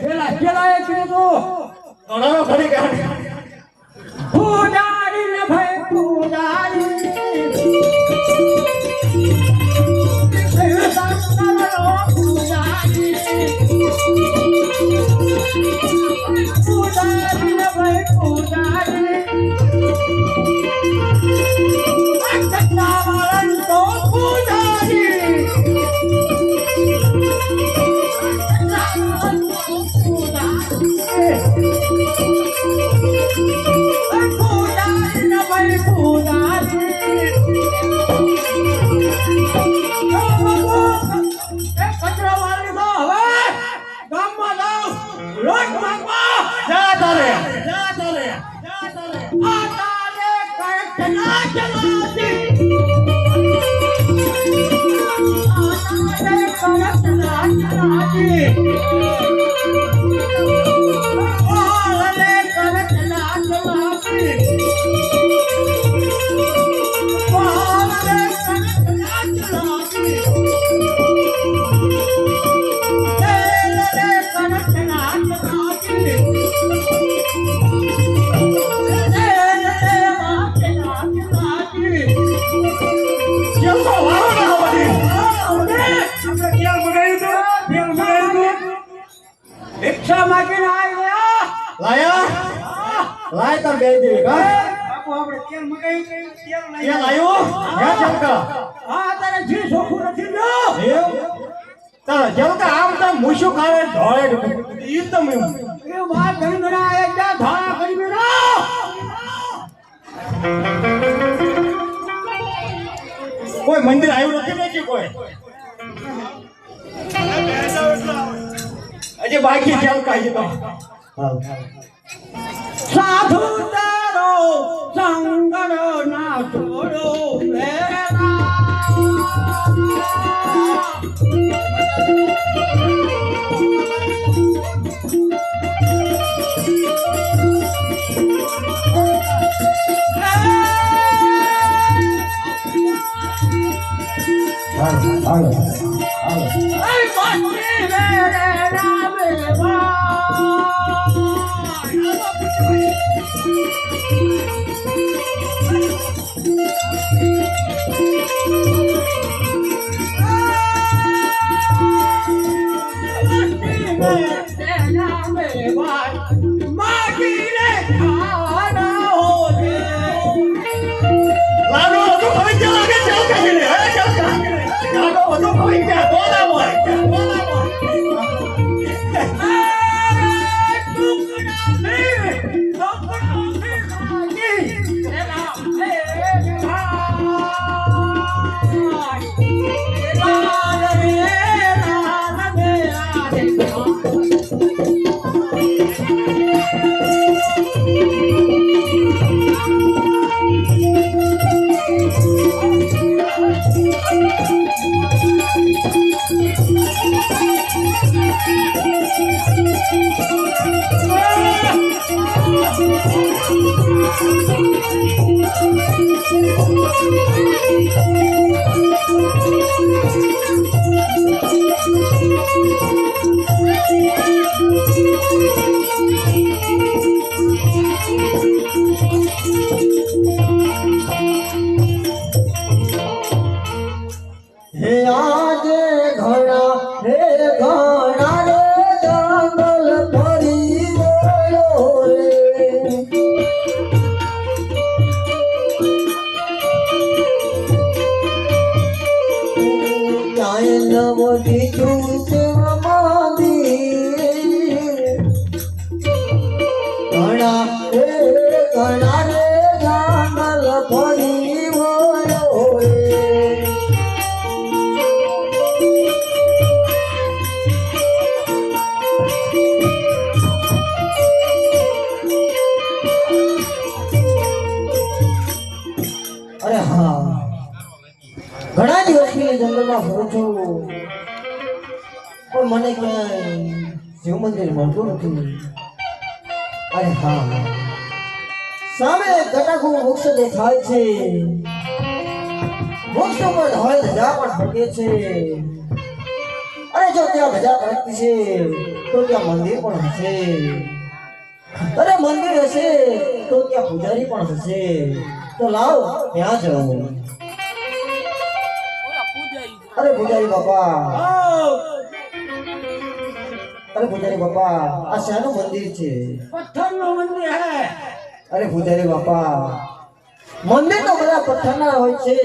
પેલા પેલા એ કીધું ઘણાનો ઘડી કાઢ પૂજારી ને ભાઈ પૂજારી પૂજારી જા તારે. જા તારે. જા તારે કેમ લાયા લાય તાર બે દે કા? બાપુ આપણે કેમ મગાવ્યું તેલ ક્યાં તેલ લાયો હે જલકા? હા તારે જી ચોખ્ખું નથી લ્યો એમ તારા જલકા આમ તો મુશુ ખાવે ઢોળે ઈ તો મેં એ વાત ઘણી ઘણા એક જા ધારા કરી બેનો કોઈ મંદિર આવ્યું નથી ને કે કોઈ? અજે બાકી ચાલ હજી તો. સાધુ તારો સંગર ના છોડો લાડો Ô, tu foi me? હે અરે હા. ઘણા દિવસથી જંગલમાં ફરું છું. મને ક્યાંય શિવ મંદિર મળતું નથી. અરે હા. સામે ગટાકુ વૃક્ષ દેખાય છે. વૃક્ષ ઉપર હોય ધજા પણ ભટકે છે. અરે જો ત્યાં ભજા ભટકતી છે તો ત્યાં મંદિર પણ હશે. અરે મંદિર હશે તો ત્યાં પૂજારી પણ હશે. તો લાવ ત્યાં જવાનું અરે પૂજારી બાપા. અરે પૂજારી બાપા આ શાનું મંદિર છે. પથ્થરનું મંદિર હે. અરે પૂજારી બાપા મંદિર તો બધા પથ્થરના હોય છે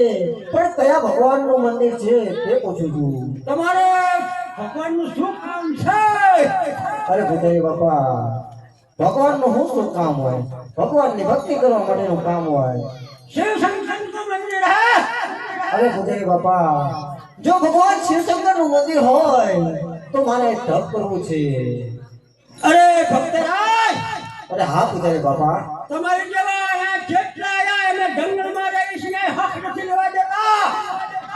પણ કયા ભગવાનનું મંદિર છે તે પૂછું છું. તમારે ભગવાનનું શું કામ છે? અરે પૂજારી બાપા ભગવાનનું શું શું કામ હોય? ભગવાનની ભક્તિ કરવા માટેનું કામ હોય. શિવ શંકરનું મંદિર હે. અરે પૂજારી બાપા જો ભગવાન શિવશંકરનું મંદિર હોય તો મારે તપ કરવું છે. અરે ભક્તરાજ અરે હા પૂજારી બાપા. તમારે જેવા અહીંયા જેટલા આયા? એને જંગલમાં રહીને હક નથી લેવા દેતા.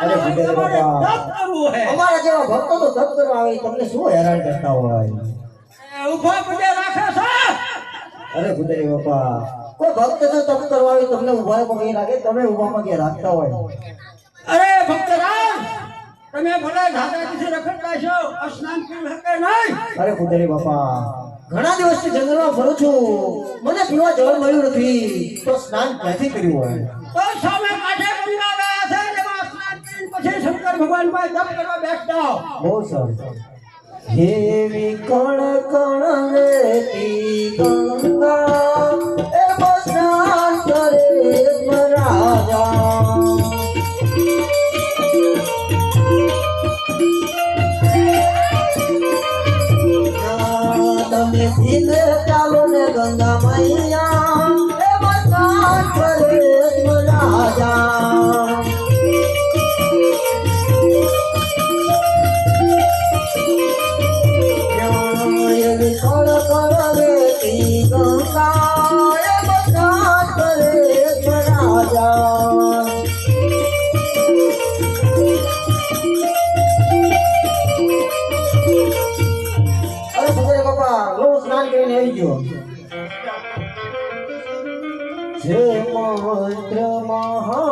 અરે અને બાપા. તપ કરવું હે? અમારા જેવા ભક્તો તો તપ કરવા આવે તમને શું હેરાન કરતા હોય? એ ઊભા પગે રાખે છે. અરે પૂજારી બાપા કોઈ ભક્ત જો તપ કરવા આવે તમને ઊભા પગે લાગે? તમે ઊભા પગે રાખતા હોય? અરે ભક્તરાજ તમે ભલે દાદાજીથી રખડતા છો સ્નાન પીવું હકે નહીં. અરે કુદરી બાપા ઘણા દિવસથી જંગલમાં ફરું છું. મને પીવા જળ મળ્યું નથી. તો સ્નાન ક્યાંથી કર્યું હોય? તો સામે કાંઠે ગંગા ગયા છે એમાં સ્નાન કરીને પછી શંકર ભગવાન પાસે જપ કરવા બેસતા. બહુ સરસ. હેવી કણ કણ વેતી ગંગા એ સ્નાન કરે ગયો. જે મહા